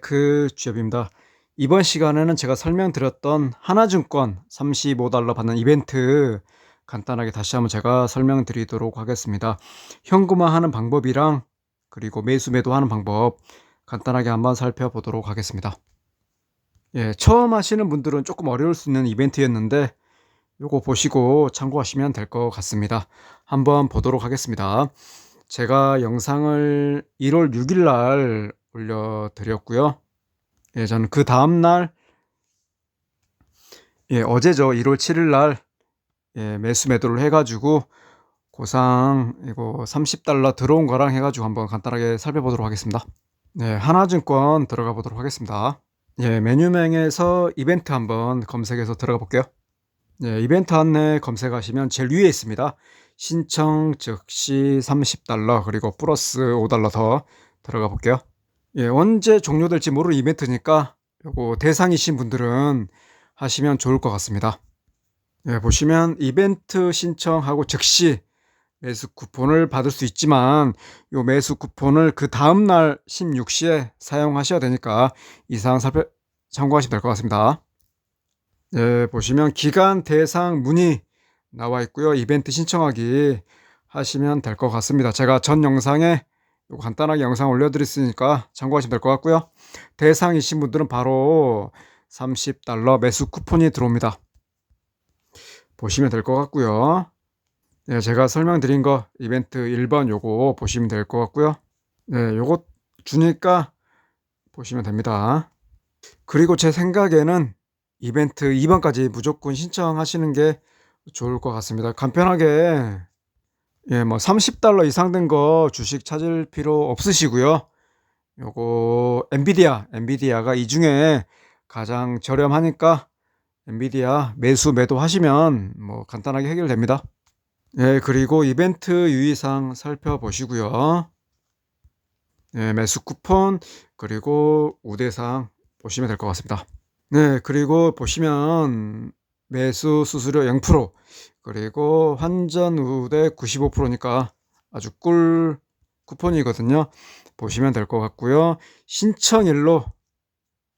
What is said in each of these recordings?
그 주엽입니다. 이번 시간에는 제가 설명드렸던 하나증권 35달러 받는 이벤트 간단하게 다시 한번 제가 설명드리도록 하겠습니다. 현금화하는 방법이랑 그리고 매수 매도하는 방법 간단하게 한번 살펴보도록 하겠습니다. 예, 처음 하시는 분들은 조금 어려울 수 있는 이벤트였는데 요거 보시고 참고하시면 될 것 같습니다. 한번 보도록 하겠습니다. 제가 영상을 1월 6일 날 올려드렸고요. 예, 저는 그 다음날 예, 어제죠. 1월 7일 날 예, 매수 매도를 해가지고 고상 이거 30달러 들어온 거랑 해가지고 한번 간단하게 살펴보도록 하겠습니다. 네, 하나증권 들어가 보도록 하겠습니다. 예, 메뉴명에서 이벤트 한번 검색해서 들어가 볼게요. 예, 이벤트 안내 검색하시면 제일 위에 있습니다. 신청 즉시 30달러 그리고 플러스 5달러 더 들어가 볼게요. 예, 언제 종료될지 모르는 이벤트니까 요거 대상이신 분들은 하시면 좋을 것 같습니다. 예, 보시면 이벤트 신청하고 즉시 매수 쿠폰을 받을 수 있지만 요 매수 쿠폰을 그 다음 날 16시에 사용하셔야 되니까 이상 살펴 참고하시면 될 것 같습니다. 예, 보시면 기간 대상 문의 나와 있고요. 이벤트 신청하기 하시면 될 것 같습니다. 제가 전 영상에 간단하게 영상 올려드렸으니까 참고하시면 될 것 같고요. 대상이신 분들은 바로 30달러 매수 쿠폰이 들어옵니다. 보시면 될 것 같고요. 네, 제가 설명드린 거 이벤트 1번 요거 보시면 될 것 같고요. 네, 요거 주니까 보시면 됩니다. 그리고 제 생각에는 이벤트 2번까지 무조건 신청하시는 게 좋을 것 같습니다. 간편하게 예, 뭐 30달러 이상 된 거 주식 찾을 필요 없으시고요. 요거 엔비디아, 엔비디아가 이 중에 가장 저렴하니까 엔비디아 매수 매도 하시면 뭐 간단하게 해결됩니다. 예, 그리고 이벤트 유의사항 살펴보시고요. 예, 매수 쿠폰 그리고 우대사항 보시면 될 것 같습니다. 네, 그리고 보시면 매수 수수료 0% 그리고 환전 우대 95%니까 아주 꿀 쿠폰이거든요. 보시면 될 것 같고요. 신청일로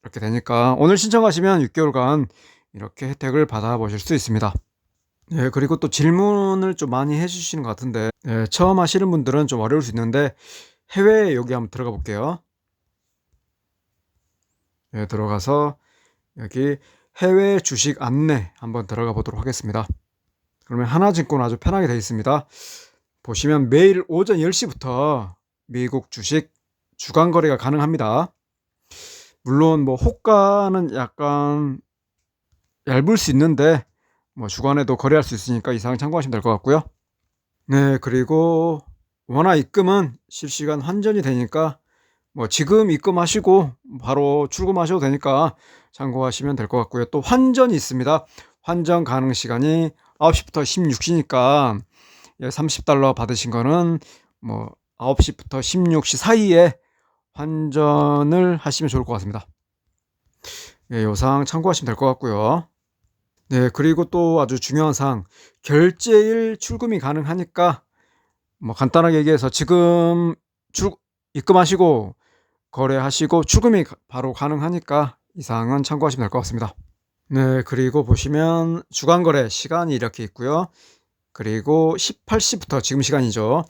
이렇게 되니까 오늘 신청하시면 6개월간 이렇게 혜택을 받아보실 수 있습니다. 예, 그리고 또 질문을 좀 많이 해주시는 것 같은데, 예, 처음 하시는 분들은 좀 어려울 수 있는데, 해외 여기 한번 들어가 볼게요. 예, 들어가서 여기 해외 주식 안내 한번 들어가 보도록 하겠습니다. 그러면 하나증권 아주 편하게 되어 있습니다. 보시면 매일 오전 10시부터 미국 주식 주간 거래가 가능합니다. 물론 뭐 호가는 약간 얇을 수 있는데 뭐 주간에도 거래할 수 있으니까 이상 참고하시면 될 것 같고요. 네, 그리고 원화 입금은 실시간 환전이 되니까 뭐 지금 입금하시고 바로 출금하셔도 되니까 참고하시면 될 것 같고요. 또 환전이 있습니다. 환전 가능 시간이 9시부터 16시니까 30달러 받으신 거는 뭐 9시부터 16시 사이에 환전을 하시면 좋을 것 같습니다. 예, 요상 참고하시면 될 것 같고요. 네, 그리고 또 아주 중요한 사항, 결제일 출금이 가능하니까 뭐 간단하게 얘기해서 지금 출, 입금하시고 거래하시고 출금이 바로 가능하니까 이 사항은 참고하시면 될 것 같습니다. 네, 그리고 보시면 주간 거래 시간이 이렇게 있고요. 그리고 18시부터 지금 시간이죠.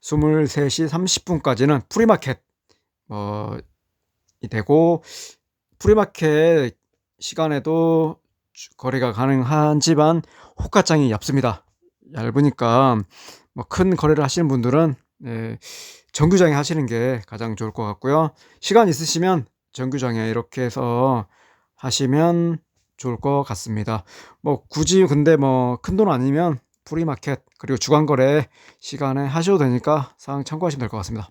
23시 30분까지는 프리마켓 뭐 되고 프리마켓 시간에도 거래가 가능하지만 호가장이 얇습니다. 얇으니까 뭐 큰 거래를 하시는 분들은 네, 정규장에 하시는 게 가장 좋을 것 같고요. 시간 있으시면 정규장에 이렇게 해서 하시면 좋을 것 같습니다. 뭐 굳이 근데 뭐 큰 돈 아니면 프리마켓 그리고 주간 거래 시간에 하셔도 되니까 사항 참고하시면 될 것 같습니다.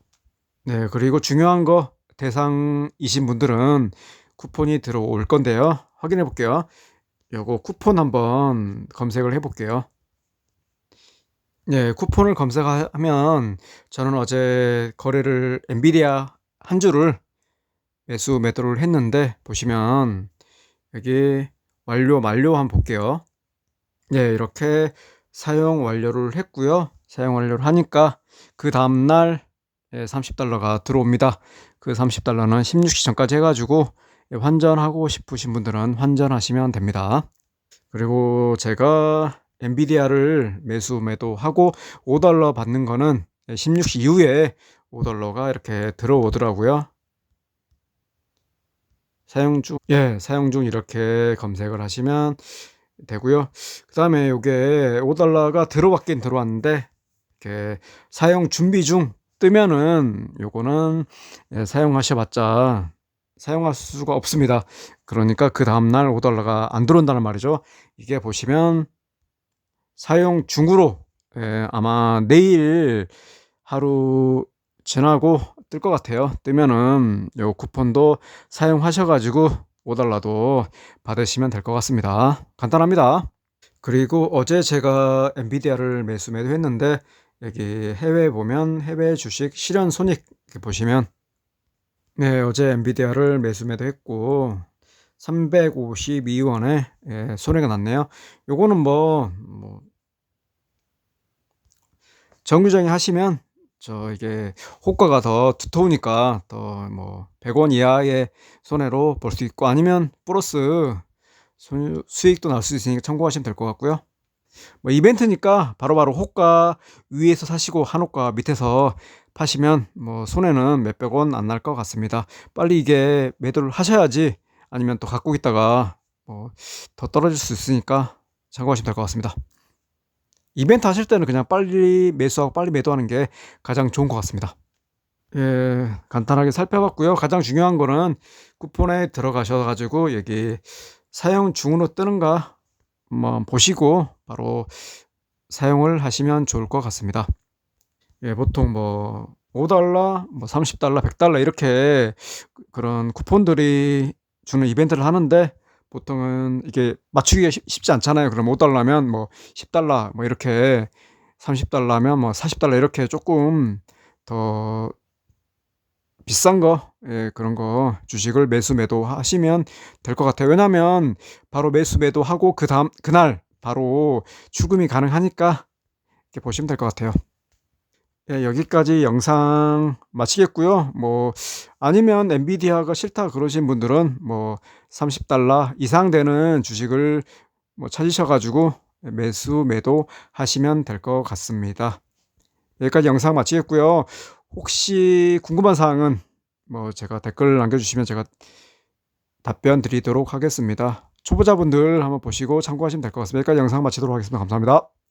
네, 그리고 중요한 거 대상이신 분들은 쿠폰이 들어올 건데요. 확인해 볼게요. 요거 쿠폰 한번 검색을 해 볼게요. 네, 쿠폰을 검색하면 저는 어제 거래를 엔비디아 한 주를 매수 매도를 했는데 보시면 여기 완료 만료 한번 볼게요. 네, 이렇게 사용 완료를 했고요. 사용 완료를 하니까 그 다음날 예, 30달러가 들어옵니다. 그 30달러는 16 시점까지 해가지고 예, 환전하고 싶으신 분들은 환전하시면 됩니다. 그리고 제가 엔비디아를 매수 매도하고 5달러 받는 거는 16시 이후에 5달러가 이렇게 들어오더라고요. 사용 중, 예, 사용 중 이렇게 검색을 하시면 되고요. 그 다음에 요게 5달러가 들어왔긴 들어왔는데, 이렇게 사용 준비 중 뜨면은 요거는 예, 사용하셔봤자 사용할 수가 없습니다. 그러니까 그 다음날 5달러가 안 들어온다는 말이죠. 이게 보시면 사용 중으로 예, 아마 내일 하루 지나고 뜰 것 같아요. 뜨면은 요 쿠폰도 사용하셔가지고 5달러도 받으시면 될 것 같습니다. 간단합니다. 그리고 어제 제가 엔비디아를 매수 매도했는데 여기 해외 보면 해외 주식 실현 손익 보시면 네 어제 엔비디아를 매수 매도했고 352원에 예, 손해가 났네요. 요거는 뭐, 뭐 정규정이 하시면 저 이게 호가가 더 두터우니까 더 뭐 100원 이하의 손해로 볼 수 있고 아니면 플러스 수- 수익도 날 수 있으니까 참고하시면 될 것 같고요. 뭐 이벤트니까 바로 바로 호가 위에서 사시고 한호가 밑에서 파시면 뭐 손해는 몇백 원 안 날 것 같습니다. 빨리 이게 매도를 하셔야지 아니면 또 갖고 있다가 뭐 더 떨어질 수 있으니까 참고하시면 될 것 같습니다. 이벤트 하실 때는 그냥 빨리 매수하고 빨리 매도하는 게 가장 좋은 것 같습니다. 예, 간단하게 살펴봤고요. 가장 중요한 거는 쿠폰에 들어가셔가지고 여기 사용 중으로 뜨는가 한번 보시고 바로 사용을 하시면 좋을 것 같습니다. 예, 보통 뭐 5달러, 뭐 30달러, 100달러 이렇게 그런 쿠폰들이 주는 이벤트를 하는데 보통은 이게 맞추기가 쉽- 쉽지 않잖아요. 그럼 5달러면 뭐 10달러 뭐 이렇게 30달러면 뭐 40달러 이렇게 조금 더 비싼 거 예, 그런 거 주식을 매수 매도 하시면 될 것 같아요. 왜냐면 바로 매수 매도 하고 그 다음 그날 바로 추금이 가능하니까 이렇게 보시면 될 것 같아요. 예, 여기까지 영상 마치겠고요. 뭐 아니면 엔비디아가 싫다 그러신 분들은 뭐 30달러 이상 되는 주식을 뭐 찾으셔 가지고 매수 매도 하시면 될 것 같습니다. 여기까지 영상 마치겠고요. 혹시 궁금한 사항은 뭐 제가 댓글 남겨 주시면 제가 답변 드리도록 하겠습니다. 초보자분들 한번 보시고 참고하시면 될 것 같습니다. 여기까지 영상 마치도록 하겠습니다. 감사합니다.